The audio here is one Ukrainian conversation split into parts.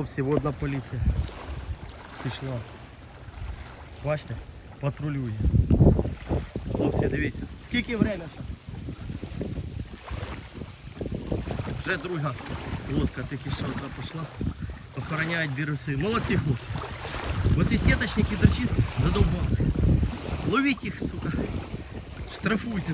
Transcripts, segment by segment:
Хлопці, водна поліція. Пішла. Бачите? Патрулює. Хлопці, дивіться. Скільки время? Вже друга лодка тільки що одна пішла. Охороняють біруси. Молодці хлопці. Оці сіточники дочисти задовбали. Ловіть їх, сука. Штрафуйте.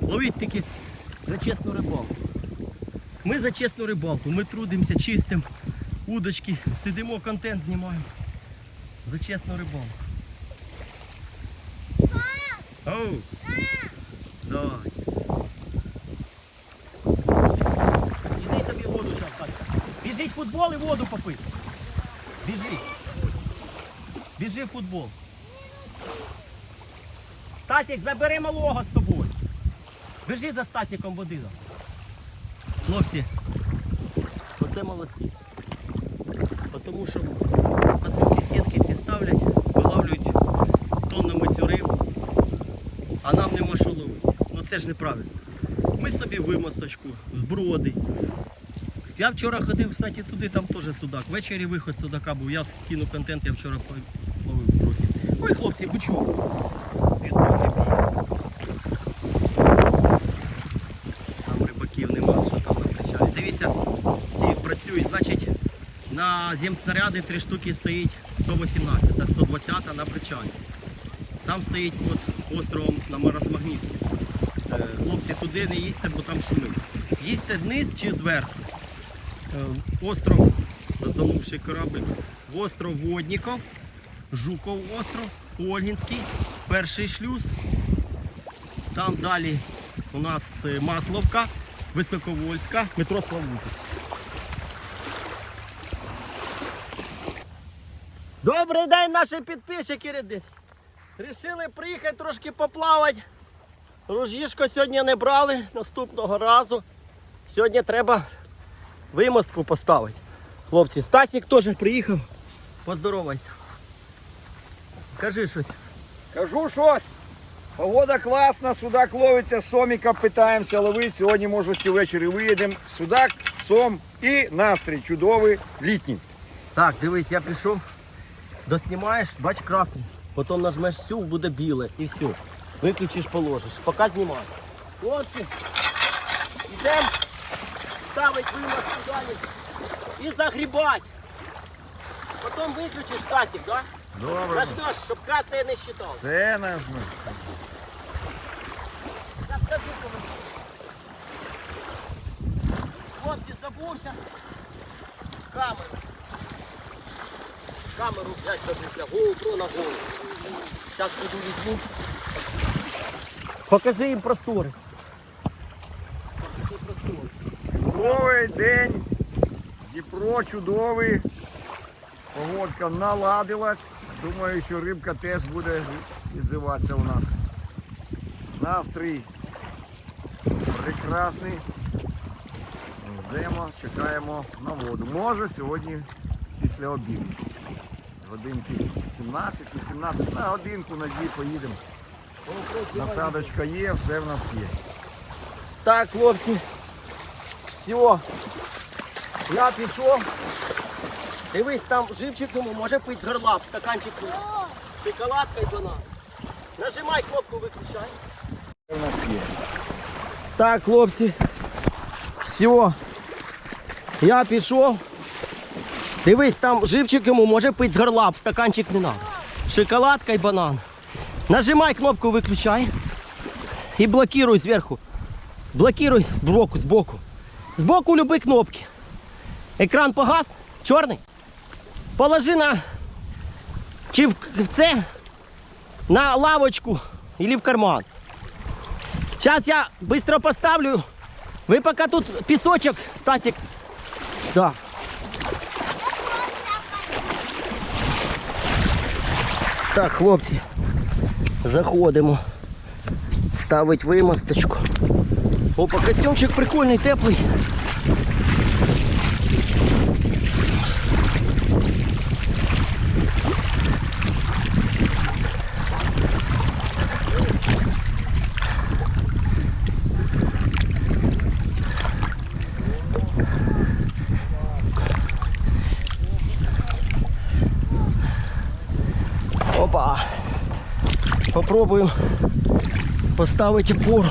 Ловіть тільки за чесну рибалку. Ми за чесну рибалку. Ми трудимося, чистимо удочки, сидимо, контент знімаємо. За чесну рибалку. Оу! Давай. Іди тобі воду. Тась. Біжіть футбол і воду попити. Біжи. Біжи в футбол. Стасік, забери малого з собою. Біжи за Стасіком води. Хлопці, оце молодці. Що патрульні сітки ці ставлять, вилавлюють тоннами цю рибу, а нам нема що ловити. Ну це ж неправильно. Ми собі вимасочку, зброди. Я вчора ходив, кстати, туди, там теж судак. Ввечері виход судака був. Я скину контент, я вчора ловив трохи. Ой, хлопці, ви чого? Відбивний бій. Там рибаків нема, що там на причалі. Дивіться, ці працюють, значить, на земснаряди три штуки стоїть 118 та 120 на причалі. Там стоїть під островом на розмагнітці. Е, Хлопці, туди не їсти, бо там шумить. Їсти вниз чи зверху. Е, Остров, затонувший кораблик, остров Водніков, Жуков остров, Ольгінський, перший шлюз. Там далі у нас е, Масловка, Високовольська, метро Славутич. Добрий день, наші підписчики, ряди. Рішили приїхати трошки поплавати. Ружішко сьогодні не брали наступного разу. Сьогодні треба вимостку поставити. Хлопці, Стасік теж приїхав. Поздоровайся. Кажи щось. Кажу щось. Погода класна, судак ловиться, соміка питаємося ловити. Сьогодні, може, ще ввечері виїдемо. Судак, сом і настрій чудовий літній. Так, дивись, я пішов. Доснімаєш, бач красний. Потім нажмеш всю, буде біле і все. Виключиш, положиш. Поки знімай. Хлопці, йдемо ставить вимазку далі і загрібать. Потім виключиш статик, так? Добре. Нажмеш, щоб красний не считав. Все кому. Хлопці, забувся. Камеру. Камеру взять забувся. GoPro на голову. Зараз буду візьму. Покажи їм простори. Покажи простори. Чудовий день. Дніпро чудовий. Погодка наладилась. Думаю, що рибка теж буде відзиватися у нас. Настрій прекрасний. Ждемо, чекаємо на воду. Може сьогодні після обіду. Годинки 17-18, на годинку на дві поїдемо. Насадочка є, все в нас є. Так, хлопці. Все. Я пішов. Дивись, там живчик йому може пити з горла, стаканчик. Шоколадка і банан. Нажимай кнопку, виключай. В нас є. Так, хлопці. Все. Я пішов. Дивись, там живчик йому може пити з горла, стаканчик не треба. Шоколадка і банан. Нажимай кнопку, виключай. І блокируй зверху. Блокируй збоку, збоку. Збоку люби кнопки. Екран погас, чорний. Положи на чи в, це на лавочку или в карман. Сейчас я быстро поставлю. Вы пока тут песочек, Стасик. Да. Так, хлопці, заходимо. Ставить вимосточку. Опа, костюмчик прикольний, теплий. Опа. Попробуем поставить опору.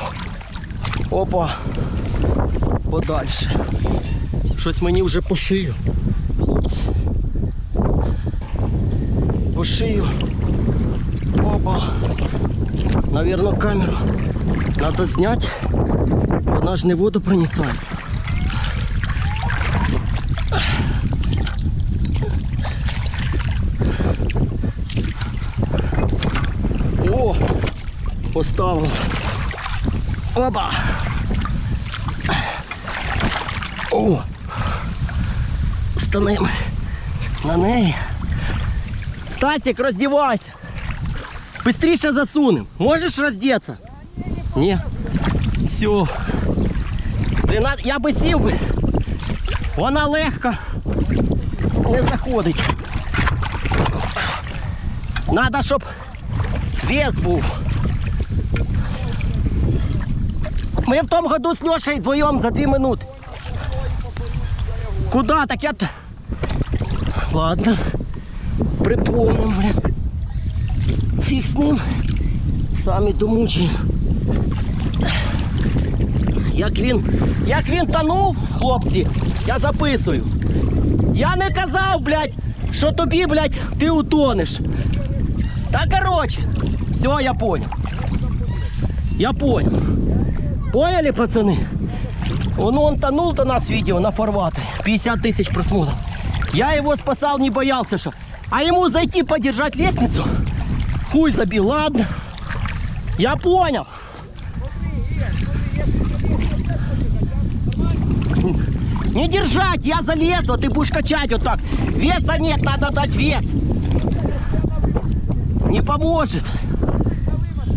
Опа. Подальше. Щось мені вже по шию. Хлопці. По шию. Опа. Наверно, камеру надо зняти. Вона ж не водопроницальна. О! Поставив. Опа! О! Станем на неї. Стасик, роздівайся. Быстріше засунем. Можеш роздеться? Ні. Все. Блін, а- я би сів би. Вона легко не заходить. Надо, щоб вес був. Ми в тому году з Лешей вдвоєм за дві минути. Куда? Так я... Ладно. Припомним, бля. Фіг з ним. Самі домучені. Як він, як він тонув, хлопці, я записую. Я не казав, блядь, що тобі, блядь, ти утонеш. Та короче, все, я понял. Я понял. Поняли, пацаны? Он, он тонул до нас видео на фарватере. 50 тысяч просмотров. Я его спасал, не боялся, что. А ему зайти подержать лестницу? Хуй забил, ладно. Я понял. Не держать, я залезу, а ты будешь качать вот так. Веса нет, надо дать вес. Не поможет.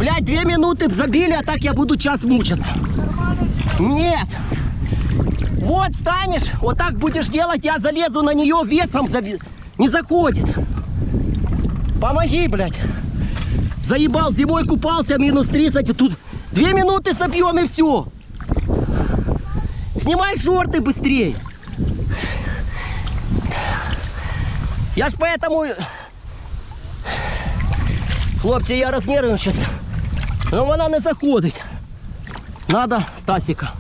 Блять, две минуты забили, а так я буду час мучиться. Нет. Вот станешь, вот так будешь делать, я залезу на нее весом заби... Не заходит. Помоги, блядь. Заебал, зимой купался, минус 30, и тут две минуты собьем и все. Снимай шорты быстрее. Я ж поэтому... Хлопці, я рознервився. Ну вона не заходить. Надо Стасіка.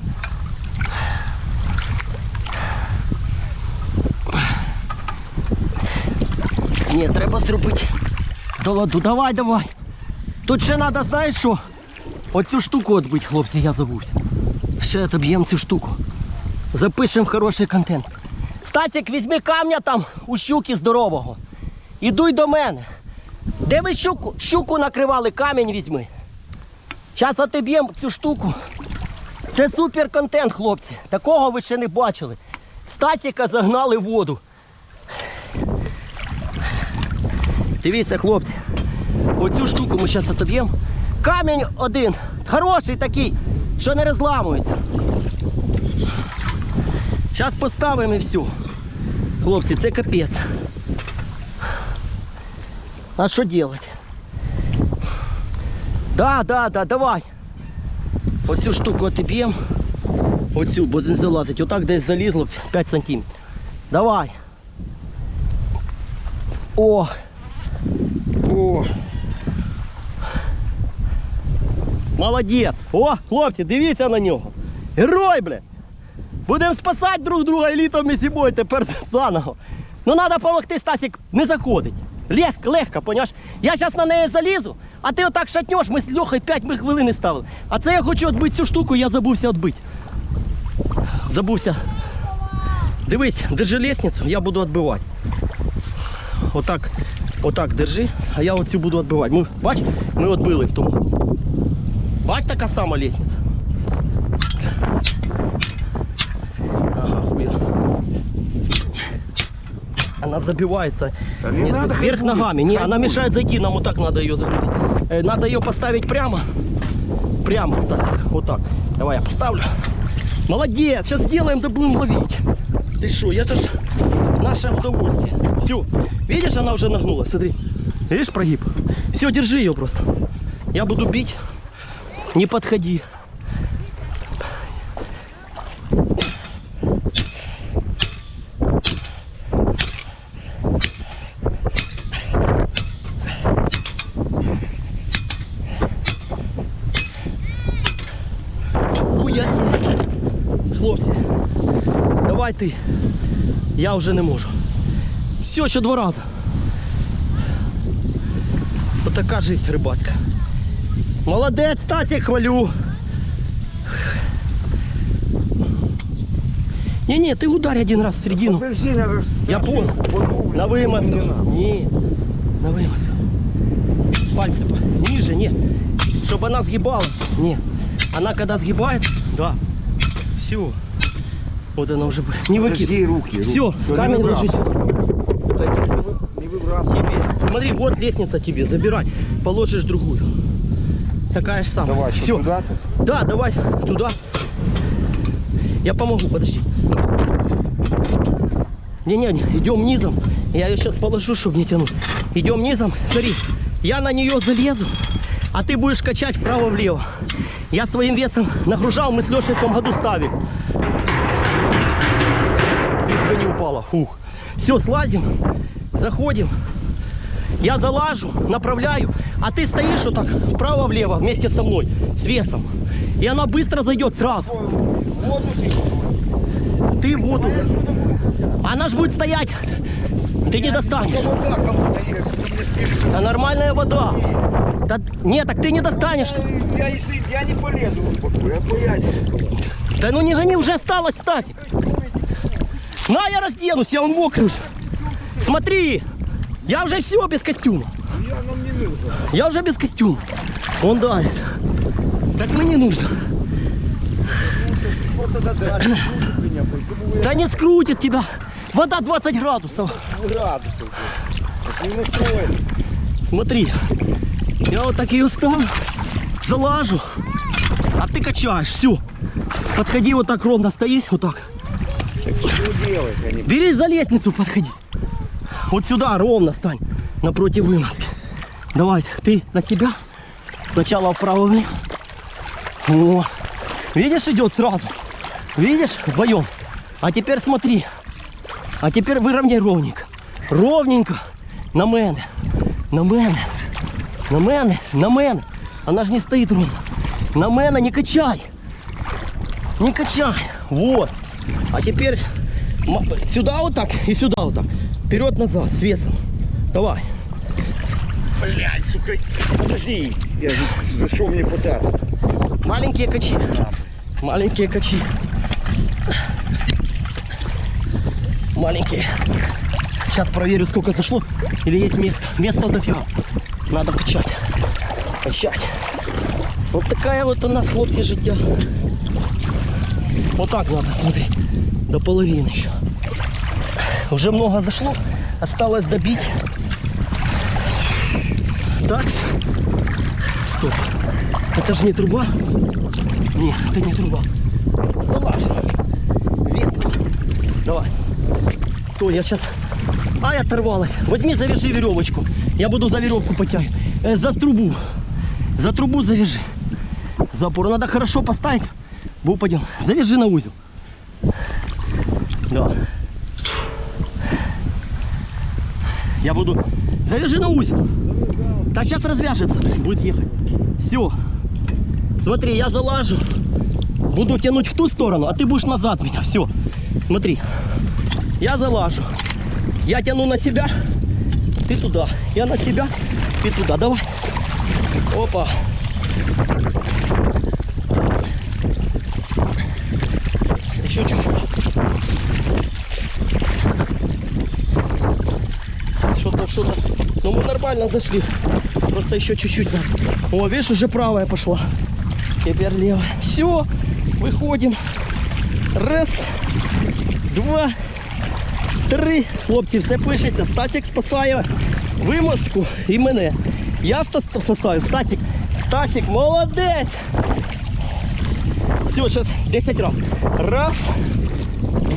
Ні, треба зробити до ладу. Давай, давай. Тут ще треба, знаєш що? Оцю штуку відбити, хлопці, я забувся. Ще отоб'ємо цю штуку. Запишемо хороший контент. Стасік, візьми камня там у щуки здорового. І дуй до мене. Де ви щуку, щуку накривали, камінь візьми. Зараз отоб'ємо цю штуку. Це супер контент, хлопці. Такого ви ще не бачили. Стасіка загнали воду. Дивіться, хлопці. Оцю штуку ми зараз отоб'ємо. Камінь один. Хороший такий, що не розламується. Зараз поставимо і все. Хлопці, це капець. А що делать? Да, да, да, давай. Оцю штуку отиб'ємо. Оцю, бо залазить. Отак десь залізло 5 сантиметрів. Давай. О! О! Молодець! О, хлопці, дивіться на нього. Герой, бля! Будемо спасати друг друга і літом і зимою тепер заново. Ну треба допомогти, Стасік, не заходить. Легко, легко, поняш? Я зараз на неї залізу, а ти отак шатнеш, ми з Льохою 5 ми хвилини ставили. А це я хочу відбити цю штуку, я забувся відбити. Забувся. Дивись, держи лестницю, я буду відбивати. Отак, отак держи, а я оцю буду відбивати. Ми, бач, ми відбили в тому. Бач, така сама лестниця. Ага, хуя. Она забивается Да не не- надо, хай вверх будет, ногами. Не, хай она будет. мешает зайти, нам вот так надо ее загрузить. Э, Надо ее поставить прямо. Прямо, Стасик, вот так. Давай я поставлю. Молодец, сейчас сделаем, да будем ловить. Ты что, это ж наше удовольствие. Все, видишь, она уже нагнулась, смотри. Видишь прогиб? Все, держи ее просто. Я буду бить. Не подходи. Я вже не можу. Все, ще два рази. Отака жизнь рибацька. Молодець, Стасик, хвалю. Не-не, ты ударь один раз в середину. Я понял. На вымазку. Не, на вымазку. Пальцы по- ниже, не. Чтобы она сгибалась. Не. Она когда сгибается, да. Все. Вот она уже... Не выкидывай. Подожди, руки. руки. Все, Всё, камень не ложи выбрасывай. сюда. Не выбрасывай. Тебе. Смотри, вот лестница тебе, забирай. Положишь другую. Такая же самая. Давай, Все. туда-то? Да, давай туда. Я помогу, подожди. Не-не-не, идем низом. Я ее сейчас положу, чтобы не тянуть. Идем низом. Смотри, я на нее залезу, а ты будешь качать вправо-влево. Я своим весом нагружал, мы с Лешей в том году ставили. Фух. Все, слазим, заходим. Я залажу, направляю, а ты стоишь вот так вправо-влево вместе со мной, с весом. И она быстро зайдет сразу. Воду ты. Ты воду. Она ж будет стоять. Ты не достанешь. Да нормальная вода. Да, нет, так ты не достанешь. Я, если я не полезу глубоко, я боюсь. Да ну не гони, уже осталось, Стасик. На, я разденусь, я он мокрый уже. Смотри, я уже все без костюма. Я нам не нужно. Я уже без костюма. Он давит. Так мне не нужно. Да не скрутит тебя. Вода 20 градусов. Смотри, я вот так ее ставлю, залажу, а ты качаешь, все. Подходи вот так ровно стоишь, вот. Так что делать они? Бери за лестницу, подходи. Вот сюда ровно стань, напротив вымазки. Давай, ты на себя. Сначала вправо влево. О, видишь, идет сразу. Видишь, вдвоем. А теперь смотри. А теперь выровняй ровненько. Ровненько. На мене. На мене. На мене. На мене. Она же не стоит ровно. На мене не качай. Не качай. Вот. А теперь сюда вот так и сюда вот так. Вперед-назад, с весом. Давай. Блядь, сука. Подожди. Я зашел мне пытаться. Маленькие качи. Маленькие качи. Маленькие. Сейчас проверю, сколько зашло. Или есть место. Место дофига. Надо качать. Качать. Вот такая вот у нас, хлопці, життя. Вот так надо, смотри. До половины еще. Уже много зашло. Осталось добить. Так. Стоп. Это же не труба. Нет, это не труба. Залажу. Весно. Давай. Стой, я сейчас... Ай, оторвалась. Возьми, завяжи веревочку. Я буду за веревку потягивать. Э, за трубу. За трубу завяжи. Запор надо хорошо поставить. Бо упадем. Завяжи на узел. Да. Я буду... Завяжи на узел. Так сейчас развяжется, будет ехать. Все. Смотри, я залажу. Буду тянуть в ту сторону, а ты будешь назад меня. Все. Смотри. Я залажу. Я тяну на себя. Ты туда. Я на себя. Ты туда. Давай. Опа. Еще чуть-чуть. Что-то, что-то. Ну мы нормально зашли. Просто еще чуть-чуть надо. О, видишь, уже правая пошла. Теперь левая. Все, выходим. Раз, два, три. Хлопці, все пишеться. Стасик спасає вимостку і мене. Я Стас спасаю. Стасик. Стасик, молодець. Все, сейчас 10 раз. Раз,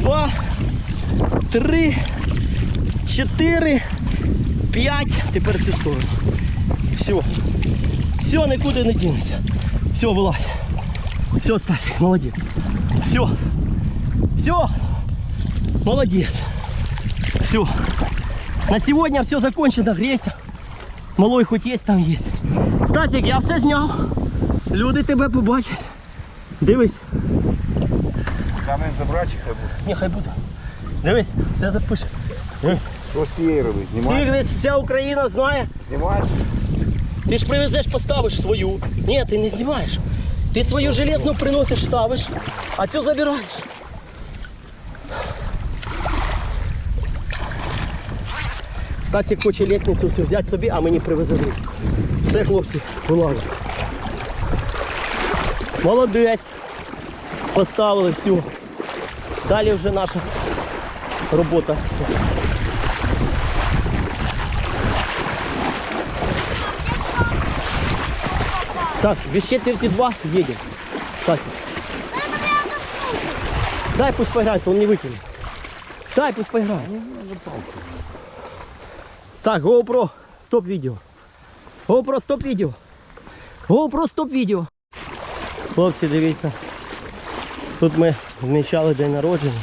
два, три, чотири, П'ять. Тепер в цю сторону. Все. Все, нікуди не дінеться. Все, вилазь. Все, Стасик, молодець. Все. Все. Молодец. Все. На сегодня все закончено. Грейся. Малой хоть есть, там есть. Стасик, я все зняв. Люди тебе побачать. Дивись. Камень забрати, хай буде. Не, хай буде. Дивись, все запише. Дивись. Що з цієї риби? Знімаєш? Сігрис, вся Україна знає. Знімаєш? Ти ж привезеш, поставиш свою. Ні, ти не знімаєш. Ти свою железну приносиш, ставиш, а цю забираєш. Стасик хоче лестницю цю взяти собі, а мені привезе. Все, хлопці, вилазимо. Молодець. Поставили всю. Далі вже наша робота. Так, без четверти два едем. Так. Дай пусть поиграется, он не выкинет. Дай пусть поиграет. Так, GoPro, стоп видео. GoPro, стоп видео. GoPro, стоп відео. Хлопці, дивіться. Тут ми вмічали день народження.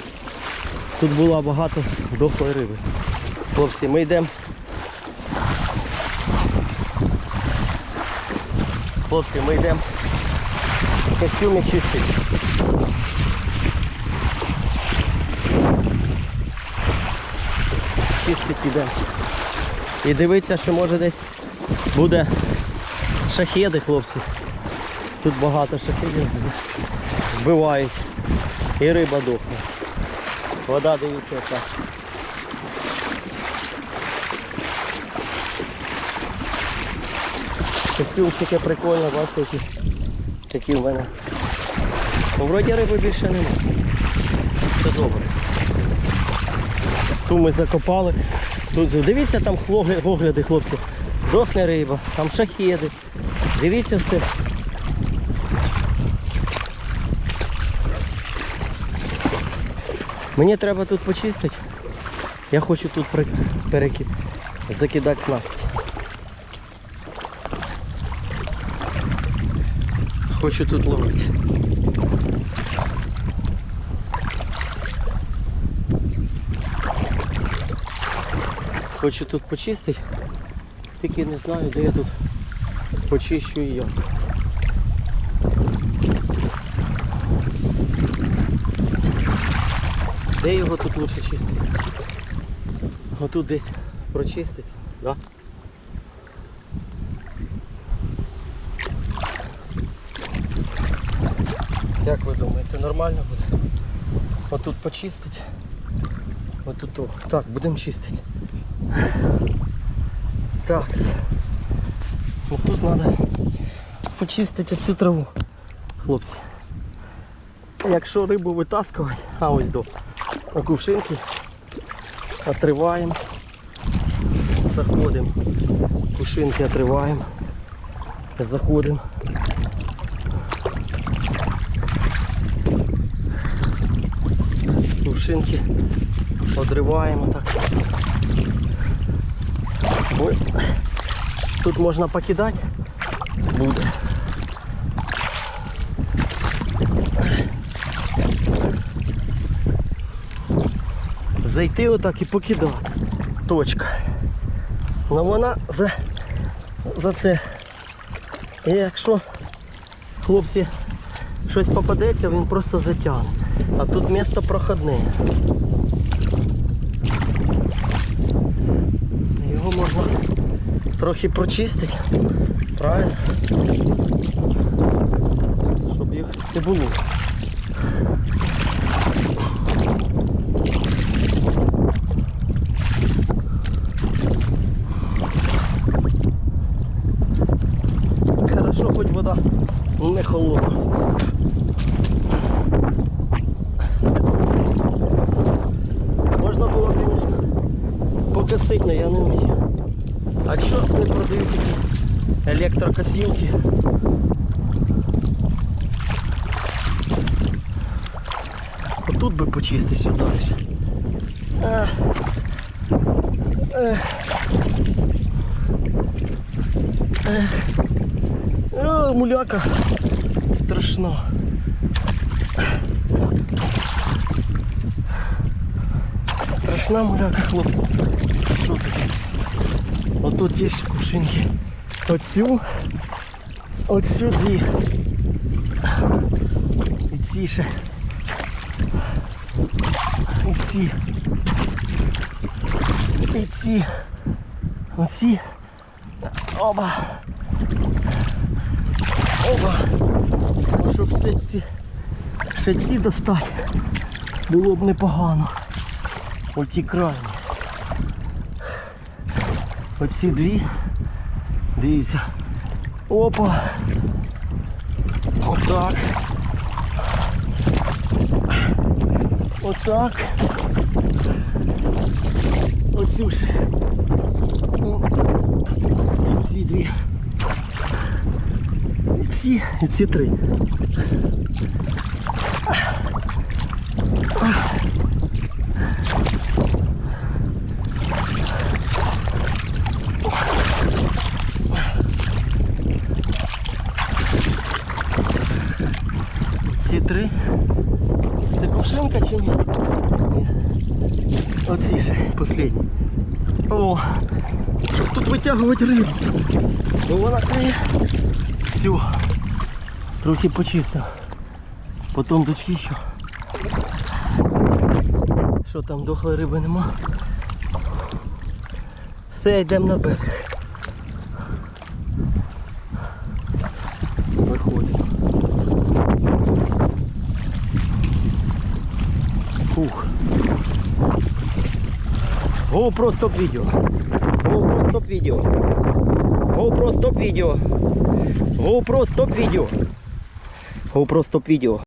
Тут було багато дохлої риби. Хлопці, ми йдемо. Хлопці, ми йдемо. Костюми чистить. Чистить йдемо. І дивиться, що може десь буде шахеди, хлопці. Тут багато шахедів вбивають. І риба дохне. Вода дивіться яка. Костюмчики прикольно, бачите, які, такі в мене. Ну, вроді риби більше немає. Все добре. Ту ми закопали. Тут дивіться там огляди, хлопці. Дохне риба, там шахеди. Дивіться все. Мені треба тут почистити. Я хочу тут при- переки... закидати снасті. Хочу тут ловити. Хочу тут почистити. Тільки не знаю, де я тут почищу як. Де його тут лучше чистити? Отут десь прочистити, да? Як ви думаєте, нормально буде? Отут почистити. Отут. о. Так, будемо чистити. Так. Ну тут треба почистити цю траву, хлопці. Якщо рибу витаскувати, а ось до кувшинки, отриваємо, заходимо, кувшинки отриваємо, заходимо. Кувшинки одриваємо так. Бо тут можна покидати буде. Зайти отак і покидати. Точка. Ну вона за, за це. І якщо хлопці щось попадеться, він просто затягне. А тут місто проходне. Його можна трохи прочистити. Правильно? Щоб їх не було. Хорошо, хоч вода не холодна. Можна було, звісно, покосити, але я не вмію. А що не продають такі електрокосілки? Отут би почистити ще далі. Ех. Ех. Ех. О, муляка. Страшно. Страшна муляка, хлопці. Отут є ще кувшинки. Оцю. Оцю дві. І ці ще. І ці. І ці. Оці. Оба. Оба. А щоб ще ці, ще ці достати, було б непогано. Оті крайні. Оці дві. Дивіться. Опа. Отак. Отак. Оцю ще. І дві. Ці, і ці три. Ці три. Це кувшинка чи ні? Оці ще, последні. О, щоб тут витягувати рибу. Бо вона клює. Все. Трохи почистив. Потім дочищу. Що там, дохлої риби нема? Все, йдемо на берег. Виходимо. Фух. GoPro стоп відео. GoPro стоп відео. GoPro стоп відео. GoPro стоп відео. GoPro стоп відео.